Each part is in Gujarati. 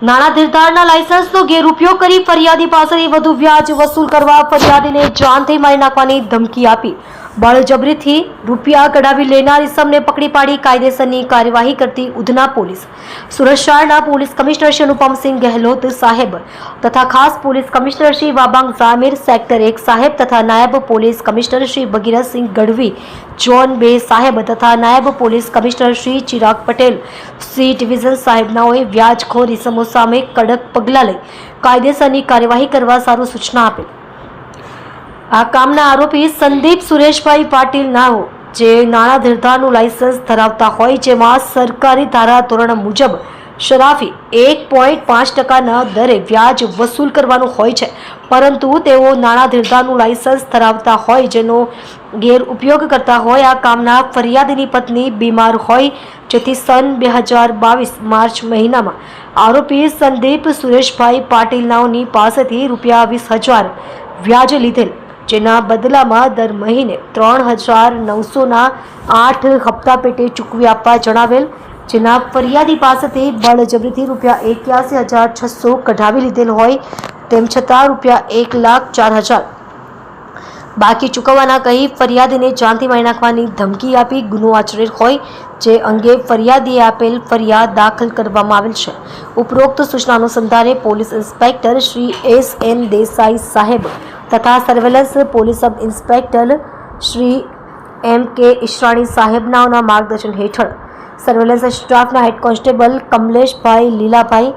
નાણાં ધીરધારના લાયસન્સનો ગેરઉપયોગ કરી ફરિયાદી પાસેથી વધુ વ્યાજ વસૂલ કરવા ફરિયાદીને જાનથી મારી નાખવાની ધમકી આપી. બળજબરીથી રૂપિયા કઢાવી લેનાર ઇસમને પકડી પાડી કાયદેસરની કાર્યવાહી કરતી Udhna police. Surat police commissioner Shri Anupamsinh Gahlot સાહેબ તથા ખાસ police commissioner Shri Wabang Jamir sector એક સાહેબ તથા નાયબ police commissioner Shri Bhagirathsinh Gadhvi zone બે સાહેબ તથા નાયબ police commissioner Shri Chirag Patel, C division સાહેબનાઓએ વ્યાજખોર ઇસમો સામે કડક પગલાં લઈ કાયદેસરની કાર્યવાહી કરવા સારું સૂચના આપેલ આ કામના આરોપી સંદીપ સુરેશભાઈ પાટીલ નાઓ, જે નાણાં ધીરધારનું લાયસન્સ ધરાવતા હોય જેમાં સરકારી ધારા ધોરણ મુજબ શરાફી એક પોઈન્ટ પાંચ ટકાના દરે વ્યાજ વસૂલ કરવાનું હોય છે. પરંતુ તેઓ નાણાં ધીરધારનું લાયસન્સ ધરાવતા હોય જેનો ગેરઉપયોગ કરતા હોય, આ કામના ફરિયાદીની પત્ની બીમાર હોય, જેથી સન બે હજાર બાવીસ માર્ચ મહિનામાં આરોપી સંદીપ સુરેશભાઈ પાટીલ નાઓની પાસેથી રૂપિયા વીસ હજાર વ્યાજ લીધેલ. જેના બદલામાં દર મહિને ત્રણ હજાર નવસોના આઠ હપ્તા પેટે ચૂકવી આપવા જણાવેલ, જેના ફરિયાદી પાસેથી બળજબરીથી રૂપિયા એક્યાસી હજાર છસો કઢાવી લીધેલ હોય તેમ છતાં રૂપિયા એક લાખ ચાર હજાર. બાકી ચૂકવવાના કહી ફરિયાદીને જાનથી મારી નાખવાની ધમકી આપી ગુનો આચરેલ હોય, જે અંગે ફરિયાદીએ આપેલ ફરિયાદ દાખલ કરવામાં આવેલ છે. ઉપરોક્ત સૂચના અનુસંધાને police inspector Shri S N Desai સાહેબ તથા surveillance police sub inspector Shri M K Ishrani સાહેબનાઓના માર્ગદર્શન હેઠળ સર્વેલન્સ સ્ટાફના હેડ કોન્સ્ટેબલ કમલેશભાઈ લીલાભાઈ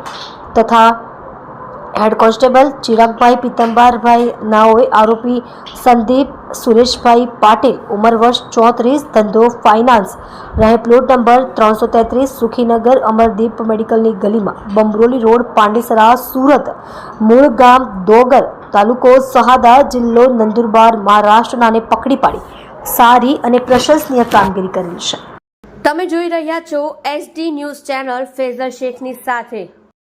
તથા હેડ કોન્સ્ટેબલ ચિરાગભાઈ પિત્તંબરભાઈ નાઓએ આરોપી સંદીપ સુરેશભાઈ પાટીલ ઉંમર વર્ષ ચોત્રીસ ધંધો ફાઇનાન્સ રહે પ્લોટ નંબર ત્રણસો તેત્રીસ સુખીનગર અમરદીપ મેડિકલની ગલીમાં બમરોલી રોડ પાંડેસરા સુરત મૂળ ગામ દોગર તાલુકો સહાદા જિલ્લો નંદુરબાર મહારાષ્ટ્રનાને પકડી પાડી, સારી અને પ્રશંસનીય કામગીરી કરેલી છે. તમે જોઈ રહ્યા છો S D news channel Faizal શેખની સાથે.